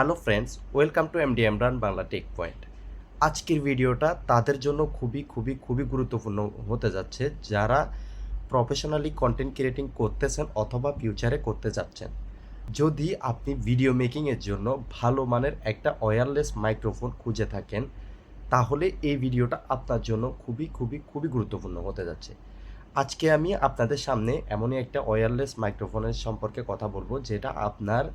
Hello friends welcome to M MD Emran Bangla tech point আজকের ভিডিওটা তাদের জন্য খুবই খুবই খুবই গুরুত্বপূর্ণ হতে যাচ্ছে যারা প্রফেশনালি কন্টেন্ট ক্রিয়েটিং করতেছেন অথবা ফিউচারে করতে যাচ্ছেন। যদি আপনি ভিডিও মেকিংয়ের জন্য ভালো মানের একটা ওয়্যারলেস মাইক্রোফোন খুঁজে থাকেন, তাহলে এই ভিডিওটা আপনার জন্য খুবই খুবই খুবই গুরুত্বপূর্ণ হতে যাচ্ছে। আজকে আমি আপনাদের সামনে এমনই একটা ওয়্যারলেস মাইক্রোফোনের সম্পর্কে কথা বলব যেটা আপনার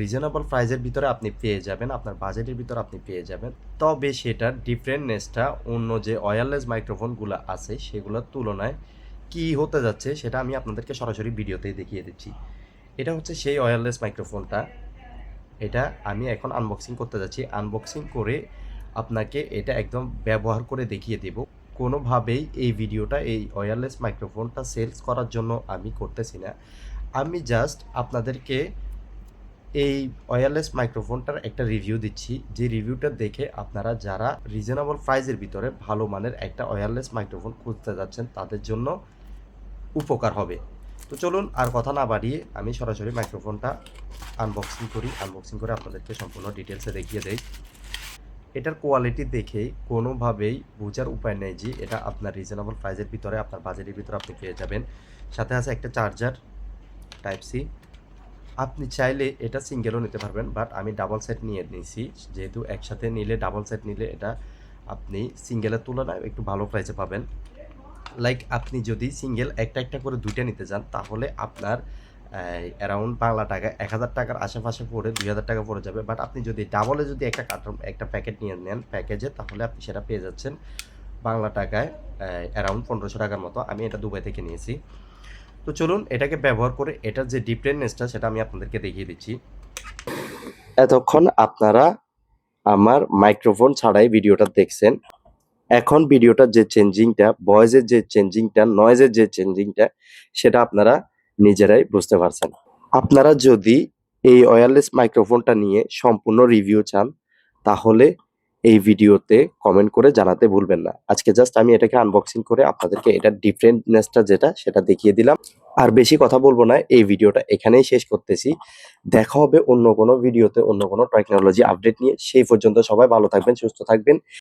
রিজনেবল প্রাইজের ভিতরে আপনি পেয়ে যাবেন, আপনার বাজেটের ভিতরে আপনি পেয়ে যাবেন। তবে সেটার ডিফারেন্টনেসটা অন্য যে ওয়্যারলেস মাইক্রোফোনগুলো আছে, সেগুলোর তুলনায় কি হতে যাচ্ছে সেটা আমি আপনাদেরকে সরাসরি ভিডিওতেই দেখিয়ে দিচ্ছি। এটা হচ্ছে সেই ওয়্যারলেস মাইক্রোফোনটা এটা আমি এখন আনবক্সিং করতে যাচ্ছি। আনবক্সিং করে আপনাকে এটা একদম ব্যবহার করে দেখিয়ে দেব। কোনোভাবেই এই ভিডিওটা, এই ওয়্যারলেস মাইক্রোফোনটা সেলস করার জন্য আমি করতেছি না। আমি জাস্ট আপনাদেরকে এই ওয়্যারলেস মাইক্রোফোনটার একটা রিভিউ দিচ্ছি। যে রিভিউটা দেখে আপনারা যারা রিজনেবল প্রাইজের ভিতরে ভালো মানের একটা ওয়্যারলেস মাইক্রোফোন খুঁজতে যাচ্ছেন, তাদের জন্য উপকার হবে। তো চলুন আর কথা না বাড়িয়ে আমি সরাসরি মাইক্রোফোনটা আনবক্সিং করি। আনবক্সিং করে আপনাদেরকে সম্পূর্ণ ডিটেলসে দেখিয়ে দেই। এটার কোয়ালিটি দেখেই কোনোভাবেই বোঝার উপায় নেই যে এটা আপনার রিজনেবল প্রাইজের ভিতরে, আপনার বাজেটের ভিতরে আপনি পেয়ে যাবেন। সাথে আছে একটা চার্জার টাইপ সি আপনি চাইলে এটা সিঙ্গেলও নিতে পারবেন বাট আমি ডাবল সেট নিয়ে নিয়েছি। যেহেতু একসাথে নিলে ডাবল সেট নিলে এটা আপনি সিঙ্গেলের তুলনায় একটু ভালো প্রাইসে পাবেন। লাইক আপনি যদি সিঙ্গেল একটা একটা করে দুইটা নিতে চান, তাহলে আপনার অ্যারাউন্ড বাংলা টাকা, এক হাজার টাকার আশেপাশে পড়ে দুই হাজার টাকা পড়ে যাবে। বাট আপনি যদি ডাবলে যদি একটা কার্টন একটা প্যাকেট নিয়ে নেন প্যাকেজে তাহলে আপনি সেটা পেয়ে যাচ্ছেন বাংলা টাকায় অ্যারাউন্ড পনেরোশো টাকার মতো। আমি এটা দুবাই থেকে নিয়েছি। তো চলুন এটাকে ব্যবহার করে এটার যে ডিফারেন্টনেসটা সেটা আমি আপনাদেরকে দেখিয়ে দিচ্ছি। এতক্ষণ আপনারা আমার মাইক্রোফোন ছাড়াই ভিডিওটা দেখছেন। এখন ভিডিওটার যে চেঞ্জিংটা ভয়েসের যে চেঞ্জিংটা নয়েজের যে চেঞ্জিংটা সেটা আপনারা নিজেরাই বুঝতে পারছেন। আপনারা যদি এই ওয়্যারলেস মাইক্রোফোনটা নিয়ে সম্পূর্ণ রিভিউ চান, তাহলে এই ভিডিওতে কমেন্ট করে জানাতে ভুলবেন না। আজকে জাস্ট আমি এটাকে আনবক্সিং করে আপনাদেরকে এটা ডিফারেন্টনেসটা যেটা, সেটা দেখিয়ে দিলাম। আর বেশি কথা বলব না, এই ভিডিওটা এখানেই শেষ করতেছি। দেখা হবে অন্য কোনো ভিডিওতে, অন্য কোনো টেকনোলজি আপডেট নিয়ে। সেই পর্যন্ত সবাই ভালো থাকবেন, সুস্থ থাকবেন।